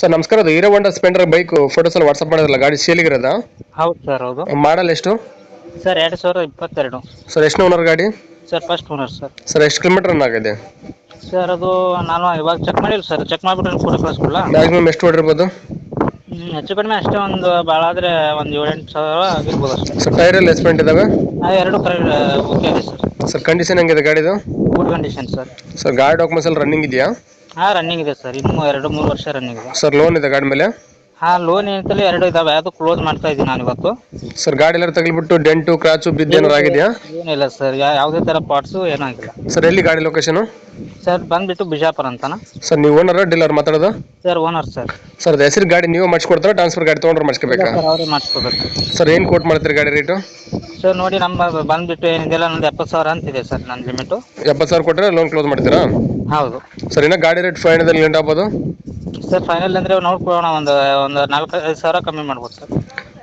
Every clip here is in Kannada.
ಸರ್ ನಮಸ್ಕಾರ. ಅದು Hero Honda Splendor bike photos ಎಲ್ಲ ವಾಟ್ಸಪ್ ಮಾಡಿದ್ರಲ್ಲ ಗಾಡಿ ಸೇಲಿಗಿರೋದ ಹೌದು ಸರ್ ಹೌದು. ಮಾಡಲ್ ಎಷ್ಟು? ಸರ್ ಎರಡು ಸಾವಿರದ ಇಪ್ಪತ್ತೆರಡು. ಸರ್ ಎಷ್ಟು ಓನರ್ ಗಾಡಿ? Sir first owner sir sir ಎಷ್ಟು ಕಿಲೋಮೀಟರ್ ರನ್ ಆಗಿದೆ? ಸರ್ ಅದು ನಾನು ಇವಾಗ ಚೆಕ್ ಮಾಡಿಲ್ಲ ಸರ್ ಚೆಕ್ ಮಾಡಿಬಿಟ್ಟು ಫೋಟೋ ಕಳಿಸ್ಕೊಡ್ಲಾ? ಮ್ಯಾಕ್ಸಿಮಮ್ ಎಷ್ಟು ಹೊಡಿರ್ಬೋದು? ಹೆಚ್ಚು ಕಡಿಮೆ ಅಷ್ಟೇ ಒಂದು ಭಾಳ ಆದರೆ ಒಂದು ಏಳೆಂಟು ಸಾವಿರ ಆಗಿರ್ಬೋದು ಅಷ್ಟೇ. ಸರ್ ಟೈರ್ ಎಲ್ಲ ಎಸ್ಪೆಂಟ್ ಇದಾವೆ? ಆ, ಎರಡು ಕರೆಕ್ಟ್ ಓಕೆ ಇದೆ ಸರ್ ಸರ್ ಕಂಡೀಷನ್ ಹೆಂಗಿದೆ ಗಾಡಿದು? ಗುಡ್ ಕಂಡೀಷನ್ ಸರ್ ಸರ್ ಗಾಡಿ ಡಾಕ್ಯುಮೆಂಟ್ಸ್ ಎಲ್ಲ ರನ್ನಿಂಗ್ ಇದೆಯಾ? ಹಾಂ ರನ್ನಿಂಗ್ ಇದೆ ಸರ್ ಇನ್ನೂ ಎರಡು ಮೂರು ವರ್ಷ ರನ್ನಿಂಗ್ ಇದೆ. ಸರ್ ಲೋನ್ ಇದೆ ಗಾಡಿ ಮೇಲೆ? ಹಾ ಲೋನ್ ಏನಂತಲೇ ಎರಡು ಇದಾವೆ. ಅದು ಕ್ಲೋಸ್ ಮಾಡ್ತಾ ಇದ್ದೀನಿ ನಾನು ಇವತ್ತು. ಸರ್ ಗಾಡಿ ಎಲ್ಲ ತಗಲಿಬಿಟ್ಟು ಡೆಂಟು ಕ್ರಾಚು ಬಿದ್ದು ಏನಾರು ಆಗಿದೆಯಾ? ಏನಿಲ್ಲ ಸರ್ ಯಾ ಯಾವುದೇ ತರ ಪಾರ್ಟ್ಸು ಏನಾಗಿಲ್ಲ ಸರ್ ಎಲ್ಲಿ ಗಾಡಿ ಲೊಕೇಶನು ಸರ್ ಬಂದ್ಬಿಟ್ಟು ಬಿಜಾಪುರ ಅಂತನಾ? ಸರ್ ನೀವು ಓನರ್ ಡೀಲರ್ ಮಾತಾಡೋದು? ಸರ್ ಓನರ್ ಸರ್ ಸರ್ ಅದು ಹೆಸರು ಗಾಡಿ ನೀವು ಮಾಡಿಸ್ಕೊಡ್ತಾರ ಟ್ರಾನ್ಸ್ಫರ್ ಗಾಡಿ ತೊಗೊಂಡ್ರೆ ಮಾಡಿಸ್ಕೋಬೇಕಾ? ಸರ್ ಅವರೇ ಮಾಡಿಸ್ಕೋಬೇಕು. ಸರ್ ಏನು ಕೋಟ್ ಮಾಡ್ತೀರಿ ಗಾಡಿ ರೇಟು ಸರ್ ನೋಡಿ ನಮ್ಮ ಬಂದ್ಬಿಟ್ಟು ಏನಿದೆಲ್ಲ ನಂದು ಎಪ್ಪತ್ತು ಸಾವಿರ ಅಂತಿದೆ ಸರ್ ನನ್ನ ಲಿಮಿಟು ಎಪ್ಪತ್ತು ಸಾವಿರ ಕೊಟ್ಟರೆ ಲೋನ್ ಕ್ಲೋಸ್ ಮಾಡ್ತೀರಾ? ಹೌದು. ಸರ್ ಇನ್ನ ಗಾಡಿ ರೇಟ್ ಫೈವ್ ಹಂಡ್ರೆಡ್ ಲೇಟ್ ಆಗ್ಬೋದು? ಸರ್ ಫೈನಲ್ ಅಂದ್ರೆ ನೋಡ್ಕೊಳ್ಳೋಣ ಒಂದು ಒಂದು ನಾಲ್ಕೈದು ಸಾವಿರ ಕಮ್ಮಿ ಮಾಡ್ಬೋದು sir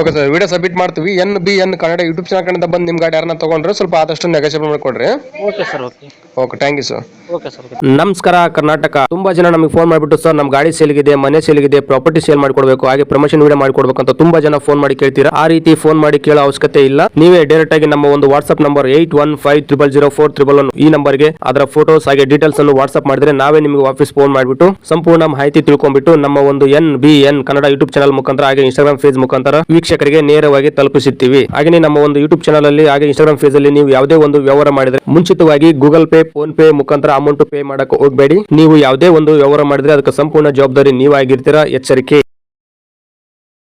okay sir video submit ಮಾಡ್ತೀವಿ. N B N Kannada YouTube channel ಕಡೆಯಿಂದ ಬಂದು ನಿಮ್ಮ ಗಾಡಿ ಯಾರನ್ನ ತೊಗೊಂಡ್ರೆ ಸ್ವಲ್ಪ ಆದಷ್ಟು ನೆಗೋಷಿಯೇಟ್ ಮಾಡಿಕೊಡ್ರಿ. Okay sir okay okay thank you sir okay sir okay ನಮಸ್ಕಾರ ಕರ್ನಾಟಕ. ತುಂಬಾ ಜನ ನಮಗೆ ಫೋನ್ ಮಾಡಿಬಿಟ್ಟು ಸರ್ ನಮ್ಮ ಗಾಡಿ ಸೇಲ್ಗಿದೆ ಮನೆ ಸೇಲ್ಗಿದೆ ಪ್ರಾಪರ್ಟಿ ಸೇಲ್ ಮಾಡ್ಕೊಡ್ಬೇಕು ಹಾಗೆ ಪ್ರಮೋಷನ್ ವಿಡಿಯೋ ಮಾಡ್ಕೊಡ್ಬೇಕು ಅಂತ ತುಂಬಾ ಜನ ಫೋನ್ ಮಾಡಿ ಕೇಳ್ತೀರಾ? ಆ ರೀತಿ ಫೋನ್ ಮಾಡಿ ಕೇಳೋ ಅವಶ್ಯಕತೆ ಇಲ್ಲ. ನೀವೇ ಡೈರೆಕ್ಟ್ ಆಗಿ ನಮ್ಮ ಒಂದು WhatsApp number eight one five triple zero four triple one ಈ ನಂಬರ್ಗೆ ಅದರ ಫೋಟೋಸ್ ಹಾಗೆ ಡೀಟೇಲ್ಸ್ ಅನ್ನು ವಾಟ್ಸ್ಆಪ್ ಮಾಡಿದ್ರೆ ನಾವೇ ನಿಮಗೆ ವಾಪಸ್ ಫೋನ್ ಮಾಡಿಬಿಟ್ಟು ಸಂಪೂರ್ಣ ಮಾಹಿತಿ ತಿಳ್ಕೊಂಡ್ಬಿಟ್ಟು ನಮ್ಮ ಒಂದು N B N Kannada YouTube channel ಮುಖಾಂತರ ಹಾಗೆ ಇನ್ಸ್ಟಾಗ್ರಾಮ್ ಫೇಸ್ ಮುಖಾಂತರ ವೀಕ್ಷಕರಿಗೆ ನೇರವಾಗಿ ತಲುಪಿಸುತ್ತೀವಿ. ಹಾಗೆ ನಮ್ಮ ಒಂದು ಯೂಟ್ಯೂಬ್ ಚಾನಲ್ ಅಲ್ಲಿ ಹಾಗೆ ಇನ್ಸ್ಟಾಗ್ರಾಮ್ ಫೇಸ್ ಅಲ್ಲಿ ನೀವು ಯಾವುದೇ ಒಂದು ವ್ಯವಹಾರ ಮಾಡಿದ್ರೆ ಮುಂಚಿತವಾಗಿ ಗೂಗಲ್ ಪೇ ಫೋನ್ ಪೇ ಮುಖಾಂತರ ಅಮೌಂಟ್ ಪೇ ಮಾಡಕ್ಕೆ ಹೋಗಬೇಡಿ. ನೀವು ಯಾವುದೇ ಒಂದು ವ್ಯವಹಾರ ಮಾಡಿದ್ರೆ ಅದಕ್ಕೆ ಸಂಪೂರ್ಣ ಜವಾಬ್ದಾರಿ ನೀವಾಗಿರ್ತೀರಾ? ಎಚ್ಚರಿಕೆ.